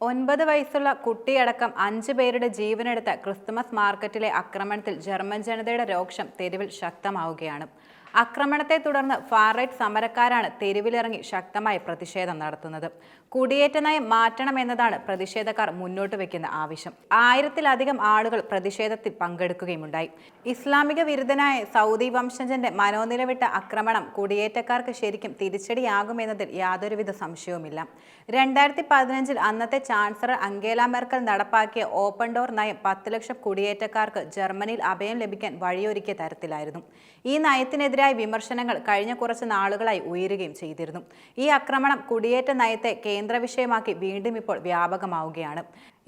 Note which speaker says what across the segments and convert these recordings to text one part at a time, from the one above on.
Speaker 1: ഒൻപത് വയസ്സുള്ള കുട്ടിയടക്കം അഞ്ച് പേരുടെ ജീവനെടുത്ത ക്രിസ്തുമസ് മാർക്കറ്റിലെ ആക്രമണത്തിൽ ജർമ്മൻ ജനതയുടെ രോക്ഷം തെരുവിൽ ശക്തമാവുകയാണ്. ആക്രമണത്തെ തുടർന്ന് ഫാർറൈറ്റ് സമരക്കാരാണ് തെരുവിലിറങ്ങി ശക്തമായ പ്രതിഷേധം നടത്തുന്നത്. കുടിയേറ്റ നയം മാറ്റണമെന്നതാണ് പ്രതിഷേധക്കാർ മുന്നോട്ട് വയ്ക്കുന്ന ആവശ്യം. ആയിരത്തിലധികം ആളുകൾ പ്രതിഷേധത്തിൽ പങ്കെടുക്കുകയുമുണ്ടായി. ഇസ്ലാമിക വിരുദ്ധനായ സൗദി വംശജന്റെ മനോനിലവിട്ട ആക്രമണം കുടിയേറ്റക്കാർക്ക് ശരിക്കും തിരിച്ചടിയാകുമെന്നതിൽ യാതൊരുവിധ സംശയവുമില്ല. രണ്ടായിരത്തി പതിനഞ്ചിൽ അന്നത്തെ ചാൻസലർ അങ്കേല മെർക്കൽ നടപ്പാക്കിയ ഓപ്പൺ ഡോർ നയം പത്ത് ലക്ഷം കുടിയേറ്റക്കാർക്ക് ജർമ്മനിയിൽ അഭയം ലഭിക്കാൻ വഴിയൊരുക്കിയ തരത്തിലായിരുന്നു. ഈ നയത്തിനെതിരായ വിമർശനങ്ങൾ കഴിഞ്ഞ കുറച്ച് നാളുകളായി ഉയരുകയും ചെയ്തിരുന്നു. ഈ ആക്രമണം കുടിയേറ്റ നയത്തെ കേന്ദ്ര വിഷയമാക്കി വീണ്ടും ഇപ്പോൾ വ്യാപകമാവുകയാണ്.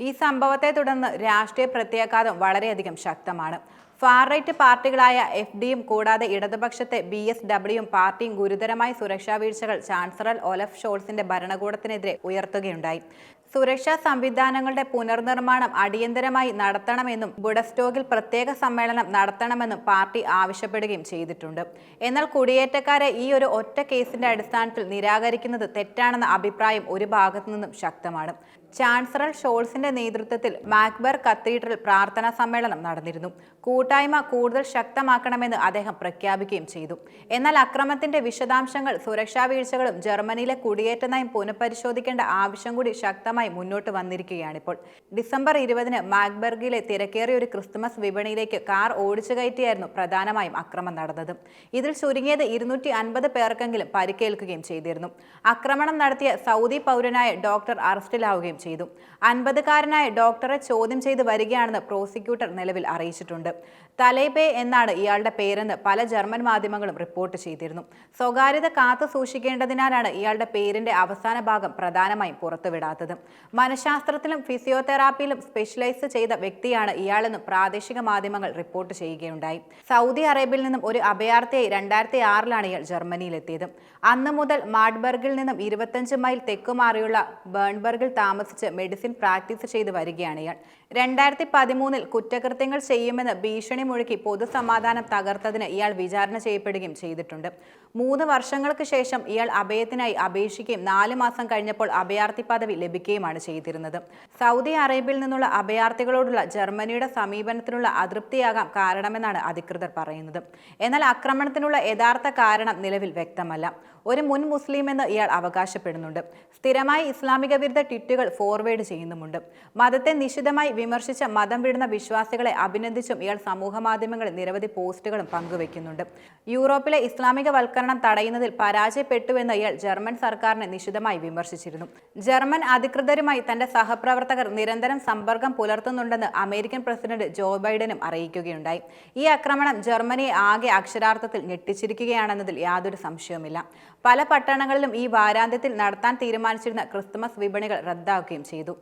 Speaker 1: ഈ സംഭവത്തെ തുടർന്ന് രാഷ്ട്രീയ പ്രത്യാഘാതം വളരെയധികം ശക്തമാണ്. ഫാർ റൈറ്റ് പാർട്ടികളായ എഫ് ഡിയും കൂടാതെ ഇടതുപക്ഷത്തെ ബി എസ് ഡബ്ല്യുവും പാർട്ടിയും ഗുരുതരമായ സുരക്ഷാ വീഴ്ചകൾ ചാൻസലർ ഒലഫ് ഷോൾസിന്റെ ഭരണകൂടത്തിനെതിരെ ഉയർത്തുകയുണ്ടായി. സുരക്ഷാ സംവിധാനങ്ങളുടെ പുനർനിർമ്മാണം അടിയന്തരമായി നടത്തണമെന്നും ബുഡസ്റ്റോക്കിൽ പ്രത്യേക സമ്മേളനം നടത്തണമെന്നും പാർട്ടി ആവശ്യപ്പെടുകയും ചെയ്തിട്ടുണ്ട്. എന്നാൽ കുടിയേറ്റക്കാരെ ഈ ഒരു ഒറ്റ കേസിന്റെ അടിസ്ഥാനത്തിൽ നിരാകരിക്കുന്നത് തെറ്റാണെന്ന അഭിപ്രായം ഒരു ഭാഗത്തു നിന്നും ശക്തമാണ്. ചാൻസലർ ഷോൾസിന്റെ നേതൃത്വത്തിൽ മാക്ബർ കത്തീഡ്രൽ പ്രാർത്ഥനാ സമ്മേളനം നടന്നിരുന്നു. കൂട്ടായ്മ കൂടുതൽ ശക്തമാക്കണമെന്ന് അദ്ദേഹം പ്രഖ്യാപിക്കുകയും ചെയ്തു. എന്നാൽ അക്രമത്തിന്റെ വിശദാംശങ്ങൾ സുരക്ഷാ വീഴ്ചകളും ജർമ്മനിയിലെ കുടിയേറ്റ നയം പുനഃപരിശോധിക്കേണ്ട ആവശ്യം കൂടി ശക്തമായി മുന്നോട്ട് വന്നിരിക്കുകയാണ് ഇപ്പോൾ. ഡിസംബർ ഇരുപതിന് മാക്ബർഗിലെ തിരക്കേറിയ ഒരു ക്രിസ്തുമസ് വിപണിയിലേക്ക് കാർ ഓടിച്ചു കയറ്റിയായിരുന്നു പ്രധാനമായും അക്രമം നടന്നത്. ഇതിൽ ചുരുങ്ങിയത് ഇരുന്നൂറ്റി അൻപത് പേർക്കെങ്കിലും പരിക്കേൽക്കുകയും ചെയ്തിരുന്നു. ആക്രമണം നടത്തിയ സൗദി പൗരനായ ഡോക്ടർ അറസ്റ്റിലാവുകയും ചെയ്തു. അൻപതുകാരനായ ഡോക്ടറെ ചോദ്യം ചെയ്ത് വരികയാണെന്ന് പ്രോസിക്യൂട്ടർ നിലവിൽ അറിയിച്ചിട്ടുണ്ട്. തലേബേ എന്നാണ് ഇയാളുടെ പേരെന്ന് പല ജർമ്മൻ മാധ്യമങ്ങളും റിപ്പോർട്ട് ചെയ്തിരുന്നു. സ്വകാര്യത കാത്തു സൂക്ഷിക്കേണ്ടതിനാലാണ് ഇയാളുടെ പേരിന്റെ അവസാന ഭാഗം പ്രധാനമായും പുറത്തുവിടാത്തത്. മനഃശാസ്ത്രത്തിലും ഫിസിയോതെറാപ്പിയിലും സ്പെഷ്യലൈസ് ചെയ്ത വ്യക്തിയാണ് ഇയാളെന്ന് പ്രാദേശിക മാധ്യമങ്ങൾ റിപ്പോർട്ട് ചെയ്യുകയുണ്ടായി. സൗദി അറേബ്യയിൽ നിന്നും ഒരു അഭയാർത്ഥിയായി രണ്ടായിരത്തി ആറിലാണ് ഇയാൾ ജർമ്മനിയിലെത്തിയത്. അന്ന് മുതൽ മാഡ്ബർഗിൽ നിന്നും ഇരുപത്തഞ്ച് മൈൽ തെക്കുമാറിയുള്ള ബേൺബർഗിൽ താമസിച്ച് മെഡിസിൻ പ്രാക്ടീസ് ചെയ്ത് വരികയാണ് ഇയാൾ. രണ്ടായിരത്തി പതിമൂന്നിൽ കുറ്റകൃത്യങ്ങൾ ചെയ്യുമെന്ന് ഭീഷണി മുഴക്കി പൊതുസമാധാനം തകർത്തതിന് ഇയാൾ വിചാരണ ചെയ്യപ്പെടുകയും ചെയ്തിട്ടുണ്ട്. മൂന്ന് വർഷങ്ങൾക്ക് ശേഷം ഇയാൾ അഭയത്തിനായി അപേക്ഷിക്കുകയും നാല് മാസം കഴിഞ്ഞപ്പോൾ അഭയാർത്ഥി പദവി ലഭിക്കുകയുമാണ് ചെയ്തിരുന്നത്. സൗദി അറേബ്യയിൽ നിന്നുള്ള അഭയാർത്ഥികളോടുള്ള ജർമ്മനിയുടെ സമീപനത്തിനുള്ള അതൃപ്തിയാകാം കാരണമെന്നാണ് അധികൃതർ പറയുന്നത്. എന്നാൽ ആക്രമണത്തിനുള്ള യഥാർത്ഥ കാരണം നിലവിൽ വ്യക്തമല്ല. ഒരു മുൻ മുസ്ലിം എന്ന് ഇയാൾ അവകാശപ്പെടുന്നുണ്ട്. സ്ഥിരമായി ഇസ്ലാമിക വിരുദ്ധ ട്വിറ്റുകൾ ഫോർവേഡ് ചെയ്യുന്നുമുണ്ട്. മതത്തെ നിശിതമായി വിമർശിച്ച മതം വിടുന്ന വിശ്വാസികളെ അഭിനന്ദിച്ചും ഇയാൾ സമൂഹ മാധ്യമങ്ങളിൽ നിരവധി പോസ്റ്റുകളും പങ്കുവെക്കുന്നുണ്ട്. യൂറോപ്പിലെ ഇസ്ലാമിക വൽക്കരണം തടയുന്നതിൽ പരാജയപ്പെട്ടുവെന്ന് ഇയാൾ ജർമ്മൻ സർക്കാരിനെ നിശിതമായി വിമർശിച്ചിരുന്നു. ജർമ്മൻ അധികൃതരുമായി തന്റെ സഹപ്രവർത്തകർ നിരന്തരം സമ്പർക്കം പുലർത്തുന്നുണ്ടെന്ന് അമേരിക്കൻ പ്രസിഡന്റ് ജോ ബൈഡനും അറിയിക്കുകയുണ്ടായി. ഈ ആക്രമണം ജർമ്മനിയെ ആകെ അക്ഷരാർത്ഥത്തിൽ ഞെട്ടിച്ചിരിക്കുകയാണെന്നതിൽ യാതൊരു സംശയവുമില്ല. പല പട്ടണങ്ങളിലും ഈ വാരാന്ത്യത്തിൽ നടത്താൻ തീരുമാനിച്ചിരുന്ന ക്രിസ്തുമസ് വിപണികൾ റദ്ദാക്കുകയും ചെയ്തു.